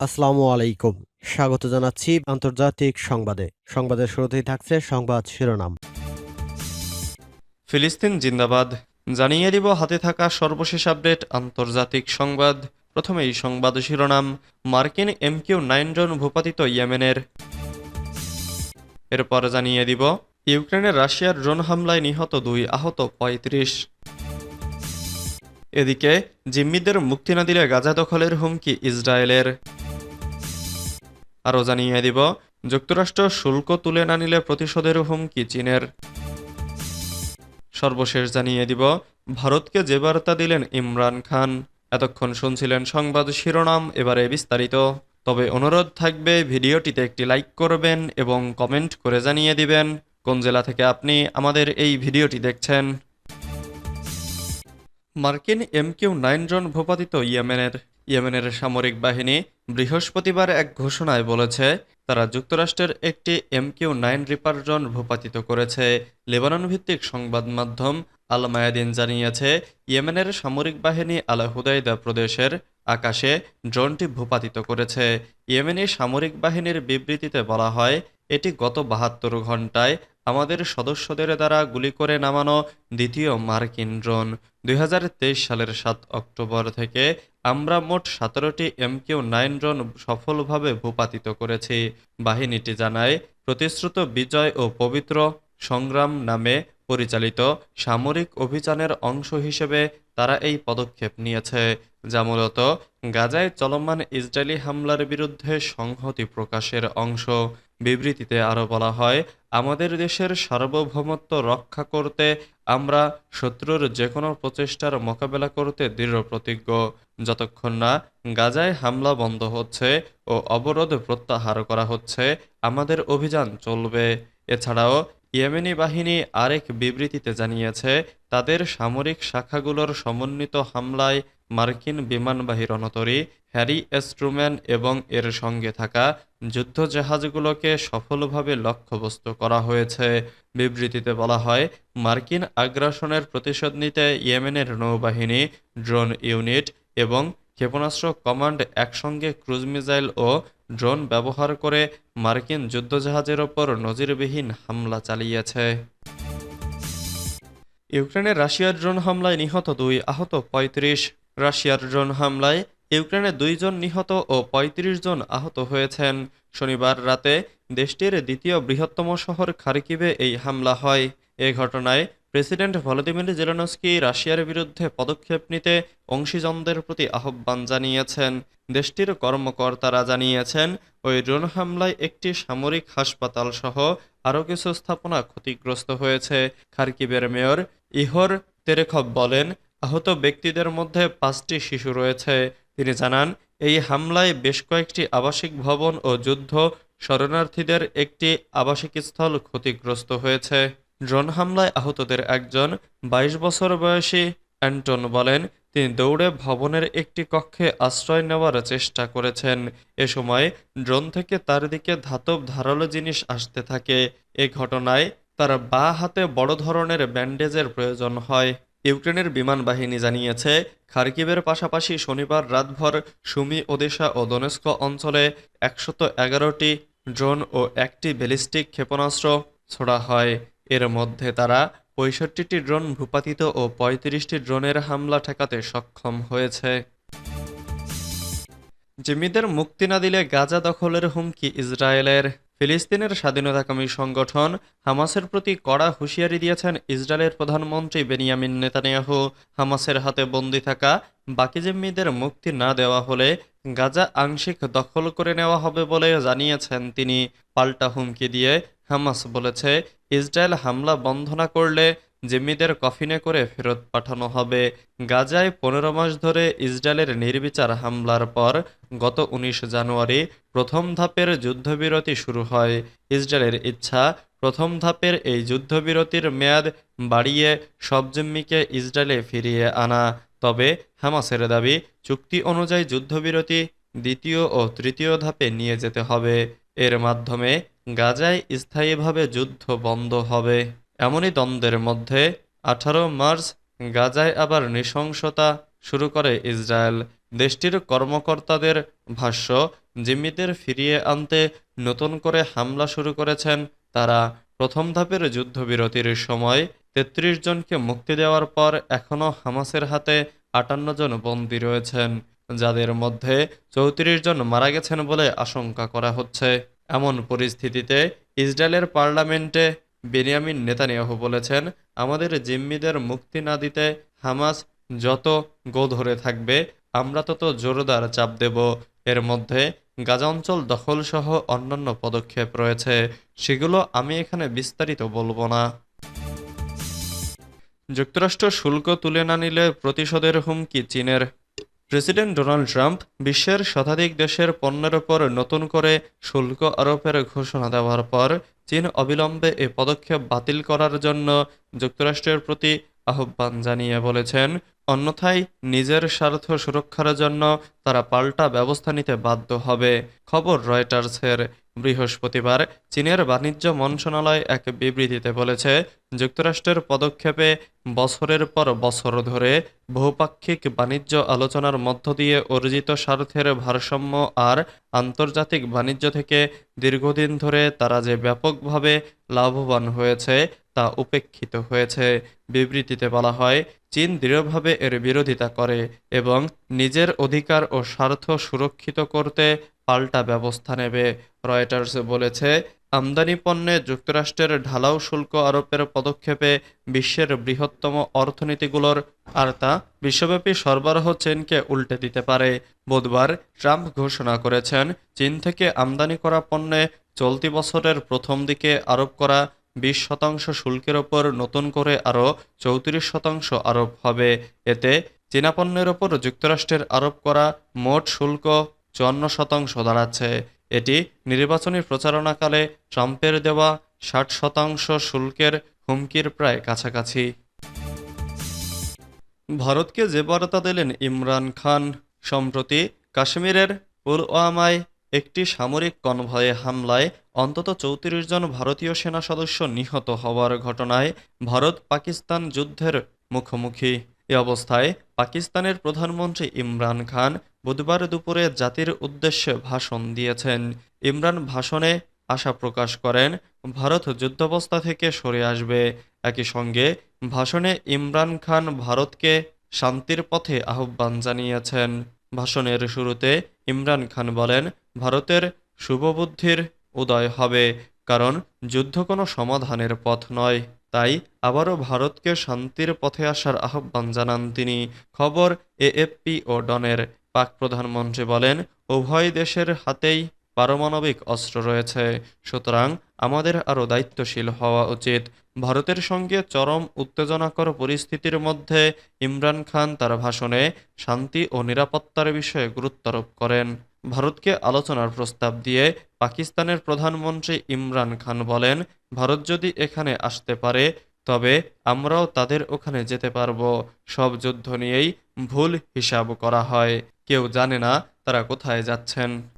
আসসালামু আলাইকুম। স্বাগত জানাচ্ছি আন্তর্জাতিক সংবাদে। সংবাদের শুরুতেই থাকছে সংবাদ শিরোনাম। ফিলিস্তিন জিন্দাবাদ। জানিয়ে দিব হাতে থাকা সর্বশেষ আপডেট আন্তর্জাতিক সংবাদ। প্রথমেই সংবাদ শিরোনাম, মার্কিন এমকিউ নাইন জন ভূপাতিত ইয়েমেনের। এরপর জানিয়ে দিব ইউক্রেনের রাশিয়ার ড্রোন হামলায় নিহত দুই আহত পঁয়ত্রিশ। এদিকে, জিম্মিদের মুক্তি না দিলে গাজা দখলের হুমকি ইসরায়েলের। আরও জানিয়ে দিব, যুক্তরাষ্ট্র শুল্ক তুলে না নিলে প্রতিশোধের হুমকি চীনের। সর্বশেষ জানিয়ে দিব, ভারতকে যে বার্তা দিলেন ইমরান খান, এতক্ষণ শুনছিলেন সংবাদ শিরোনাম, এবারে বিস্তারিত। তবে অনুরোধ থাকবে, ভিডিওটিতে একটি লাইক করবেন এবং কমেন্ট করে জানিয়ে দিবেন, কোন জেলা থেকে আপনি আমাদের এই ভিডিওটি দেখছেন। মার্কিন এমকিউ নাইন জন ভূপাতিত ইয়েমেনের ইয়েমেনের সামরিক বাহিনী বৃহস্পতিবার এক ঘোষণায় বলেছে, তারা যুক্তরাষ্ট্রের একটি এমকিউ নাইন রিপার ড্রোন ভূপাতিত করেছে। লেবানন ভিত্তিক সংবাদ মাধ্যম আল মায়াদিন জানিয়েছে, ইয়েমেনের সামরিক বাহিনী আল হুদাইদা প্রদেশের আকাশে ড্রোনটি ভূপাতিত করেছে। ইয়েমেনি সামরিক বাহিনীর বিবৃতিতে বলা হয়, এটি গত বাহাত্তর ঘন্টায় আমাদের সদস্যদের দ্বারা গুলি করে নামানো দ্বিতীয় মার্কিন ড্রোন। দুই হাজার তেইশ সালের সাত অক্টোবর থেকে আমরা মোট সতেরোটি এম এমকিউ নাইন ড্রোন সফলভাবে ভূপাতিত করেছি। বাহিনীটি জানায়, প্রতিশ্রুত বিজয় ও পবিত্র সংগ্রাম নামে পরিচালিত সামরিক অভিযানের অংশ হিসেবে তারা এই পদক্ষেপ নিয়েছে, যা মূলত গাজায় চলমান ইসরায়েলি হামলার বিরুদ্ধে সংহতি প্রকাশের অংশ। বিবৃতিতে আরও বলা হয়, আমাদের দেশের সার্বভৌমত্ব রক্ষা করতে আমরা শত্রুর যে কোনো প্রচেষ্টার মোকাবেলা করতে দৃঢ় প্রতিজ্ঞ। যতক্ষণ না গাজায় হামলা বন্ধ হচ্ছে ও অবরোধ প্রত্যাহার করা হচ্ছে, আমাদের অভিযান চলবে। এছাড়াও ইয়েমেনি বাহিনী আরেক বিবৃতিতে জানিয়েছে, তাদের সামরিক শাখাগুলোর সমন্বিত হামলায় মার্কিন বিমানবাহী রণতরী, হ্যারি এস্ট্রুম্যান এবং এর সঙ্গে থাকা যুদ্ধজাহাজগুলোকে সফলভাবে লক্ষ্যবস্তু করা হয়েছে। বিবৃতিতে বলা হয়, মার্কিন আগ্রাসনের প্রতিশোধ নিতে ইয়েমেনের নৌবাহিনী, ড্রোন ইউনিট এবং ক্ষেপণাস্ত্র কমান্ড একসঙ্গে ক্রুজ মিসাইল ও ড্রোন ব্যবহার করে মার্কিন যুদ্ধজাহাজের ওপর নজিরবিহীন হামলা চালিয়েছে। ইউক্রেনের রাশিয়ার ড্রোন হামলায় নিহত দুই আহত পঁয়ত্রিশ। রাশিয়ার ড্রোন হামলায় ইউক্রেনে দুইজন নিহত ও ৩৫ জন আহত হয়েছেন। শনিবার রাতে দেশটির দ্বিতীয় বৃহত্তম শহর খার্কিভে এই হামলা হয়। এ ঘটনায় প্রেসিডেন্ট ভলোদিমির জেলেনস্কি রাশিয়ার বিরুদ্ধে পদক্ষেপ নিতে অংশীজনদের প্রতি আহ্বান জানিয়েছেন। দেশটির কর্মকর্তারা জানিয়েছেন, ওই ড্রোন হামলায় একটি সামরিক হাসপাতাল সহ আরও কিছু স্থাপনা ক্ষতিগ্রস্ত হয়েছে। খার্কিবের মেয়র ইহর তেরেখব বলেন, আহত ব্যক্তিদের মধ্যে পাঁচটি শিশু রয়েছে। তিনি জানান, এই হামলায় বেশ কয়েকটি আবাসিক ভবন ও যুদ্ধ শরণার্থীদের একটি আবাসিক স্থল ক্ষতিগ্রস্ত হয়েছে। ড্রোন হামলায় আহতদের একজন ২২ বছর বয়সী অ্যান্টন বলেন, তিনি দৌড়ে ভবনের একটি কক্ষে আশ্রয় নেওয়ার চেষ্টা করেছেন। এ সময় ড্রোন থেকে তার দিকে ধাতব ধারালো জিনিস আসতে থাকে। এ ঘটনায় তার বাঁ হাতে বড় ধরনের ব্যান্ডেজের প্রয়োজন হয়। ইউক্রেনের বিমান বাহিনী জানিয়েছে খার্কিবের পাশাপাশি শনিবার রাতভর সুমি, ওদেশা ও দনেস্ক অঞ্চলে একশত এগারোটি ড্রোন ও একটি ব্যালিস্টিক ক্ষেপণাস্ত্র ছোড়া হয়। এর মধ্যে তারা পঁয়ষট্টিটি ড্রোন ভূপাতিত ও পঁয়ত্রিশটি ড্রোনের হামলা ঠেকাতে সক্ষম হয়েছে। জিম্মিদের মুক্তি না দিলে গাজা দখলের হুমকি ইসরায়েলের। ফিলিস্তিনের স্বাধীনতাকামী সংগঠন হামাসের প্রতি কড়া হুঁশিয়ারি দিয়েছেন ইসরায়েলের প্রধানমন্ত্রী বেনিয়ামিন নেতানিয়াহু। হামাসের হাতে বন্দী থাকা বাকি জিম্মিদের মুক্তি না দেওয়া হলে গাজা আংশিক দখল করে নেওয়া হবে বলে জানিয়েছেন তিনি। পাল্টা হুমকি দিয়ে হামাস বলেছে ইসরায়েল হামলা বন্ধ না করলে জিম্মিদের কফিনে করে ফেরত পাঠানো হবে। গাজায় পনেরো মাস ধরে ইসরায়েলের নির্বিচার হামলার পর গত উনিশ জানুয়ারি প্রথম ধাপের যুদ্ধবিরতি শুরু হয়। ইসরায়েলের ইচ্ছা, প্রথম ধাপের এই যুদ্ধবিরতির মেয়াদ বাড়িয়ে সব জিম্মিকে ইসরায়েলে ফিরিয়ে আনা। তবে হামাসের দাবি, চুক্তি অনুযায়ী যুদ্ধবিরতি দ্বিতীয় ও তৃতীয় ধাপে নিয়ে যেতে হবে। এর মাধ্যমে গাজায় স্থায়ীভাবে যুদ্ধ বন্ধ হবে। এমনই দ্বন্দ্বের মধ্যে আঠারো মার্চ গাজায় আবার নৃশংসতা শুরু করে ইসরায়েল। দেশটির কর্মকর্তাদের ভাষ্য, জিম্মিদের ফিরিয়ে আনতে নতুন করে হামলা শুরু করেছেন তারা। প্রথম ধাপের যুদ্ধবিরতির সময় তেত্রিশ জনকে মুক্তি দেওয়ার পর এখনও হামাসের হাতে আটান্ন জন বন্দী রয়েছেন, যাদের মধ্যে চৌত্রিশ জন মারা গেছেন বলে আশঙ্কা করা হচ্ছে। এমন পরিস্থিতিতে ইসরায়েলের পার্লামেন্টে বেনিয়ামিন নেতানিয়াহু বলেছেন, আমাদের জিম্মিদের মুক্তি না দিতে হামাস যত গো ধরে থাকবে, আমরা তত জোরদার চাপ দেব। এর মধ্যে গাজা অঞ্চল দখল সহ অন্যান্য পদক্ষেপ রয়েছে। সেগুলো আমি এখানে বিস্তারিত বলব না। যুক্তরাষ্ট্র শুল্ক তুলে না নিলে প্রতিশোধের হুমকি চীনের। প্রেসিডেন্ট ডোনাল্ড ট্রাম্প বিশ্বের শতাধিক দেশের পণ্যের ওপর নতুন করে শুল্ক আরোপের ঘোষণা দেওয়ার পর চীন অবিলম্বে এ পদক্ষেপ বাতিল করার জন্য যুক্তরাষ্ট্রের প্রতি আহ্বান জানিয়ে বলেছেন। অন্যথায় নিজের স্বার্থ সুরক্ষার জন্য তারা পাল্টা ব্যবস্থা নিতে বাধ্য হবে। খবর রয়টার্সের বৃহস্পতিবার চীনের বাণিজ্য মন্ত্রণালয় এক বিবৃতিতে বলেছে, যুক্তরাষ্ট্রের পদক্ষেপে বছরের পর বছর ধরে বহুপাক্ষিক বাণিজ্য আলোচনার মধ্য দিয়ে অর্জিত স্বার্থের ভারসাম্য আর আন্তর্জাতিক বাণিজ্য থেকে দীর্ঘদিন ধরে তারা যে ব্যাপকভাবে লাভবান হয়েছে তা উপেক্ষিত হয়েছে। বিবৃতিতে বলা হয়, চীন দৃঢ়ভাবে এর বিরোধিতা করে এবং নিজের অধিকার ও স্বার্থ সুরক্ষিত করতে পাল্টা ব্যবস্থা নেবে। রয়টার্স বলেছে, আমদানি পণ্যে যুক্তরাষ্ট্রের ঢালাও শুল্ক আরোপের পদক্ষেপে বিশ্বের বৃহত্তম অর্থনীতিগুলোর আর তা বিশ্বব্যাপী সরবরাহ চেনকে উল্টে দিতে পারে। বুধবার ট্রাম্প ঘোষণা করেছেন, চীন থেকে আমদানি করা পণ্যে চলতি বছরের প্রথম দিকে আরোপ করা বিশ শতাংশ শুল্কের ওপর নতুন করে আরও চৌত্রিশ শতাংশ আরোপ হবে। এতে চীনা পণ্যের ওপর যুক্তরাষ্ট্রের আরোপ করা মোট শুল্ক চুয়ান্ন শতাংশ দাঁড়াচ্ছে। এটি নির্বাচনী প্রচারণাকালে ট্রাম্পের দেওয়া ষাট শতাংশ শুল্কের হুমকির প্রায় কাছাকাছি। ভারতকে যে বার্তা দিলেন ইমরান খান, সম্প্রতি কাশ্মীরের পুলওয়ামায় একটি সামরিক কনভয়ে হামলায় অন্তত চৌত্রিশ জন ভারতীয় সেনা সদস্য নিহত হওয়ার ঘটনায় ভারত পাকিস্তান যুদ্ধের মুখোমুখি। এ অবস্থায় পাকিস্তানের প্রধানমন্ত্রী ইমরান খান বুধবার দুপুরে জাতির উদ্দেশ্যে ভাষণ দিয়েছেন। ইমরান ভাষণে আশা প্রকাশ করেন, ভারত যুদ্ধাবস্থা থেকে সরে আসবে। একই সঙ্গে ভাষণে ইমরান খান ভারতকে শান্তির পথে আহ্বান জানিয়েছেন। ভাষণের শুরুতে ইমরান খান বলেন, ভারতের শুভবুদ্ধির উদয় হবে, কারণ যুদ্ধ কোনো সমাধানের পথ নয়। তাই আবারও ভারতকে শান্তির পথে আসার আহ্বান জানান তিনি। খবর এএফপি ও ডনের পাক প্রধানমন্ত্রী বলেন, উভয় দেশের হাতেই পারমাণবিক অস্ত্র রয়েছে। সুতরাং আমাদের আরও দায়িত্বশীল হওয়া উচিত। ভারতের সঙ্গে চরম উত্তেজনাকর পরিস্থিতির মধ্যে ইমরান খান তার ভাষণে শান্তি ও নিরাপত্তার বিষয়ে গুরুত্বারোপ করেন। ভারতকে আলোচনার প্রস্তাব দিয়ে পাকিস্তানের প্রধানমন্ত্রী ইমরান খান বলেন, ভারত যদি এখানে আসতে পারে, তবে আমরাও তাদের ওখানে যেতে পারব। সব যুদ্ধ নিয়েই ভুল হিসাব করা হয়। কেউ জানে না তারা কোথায় যাচ্ছেন।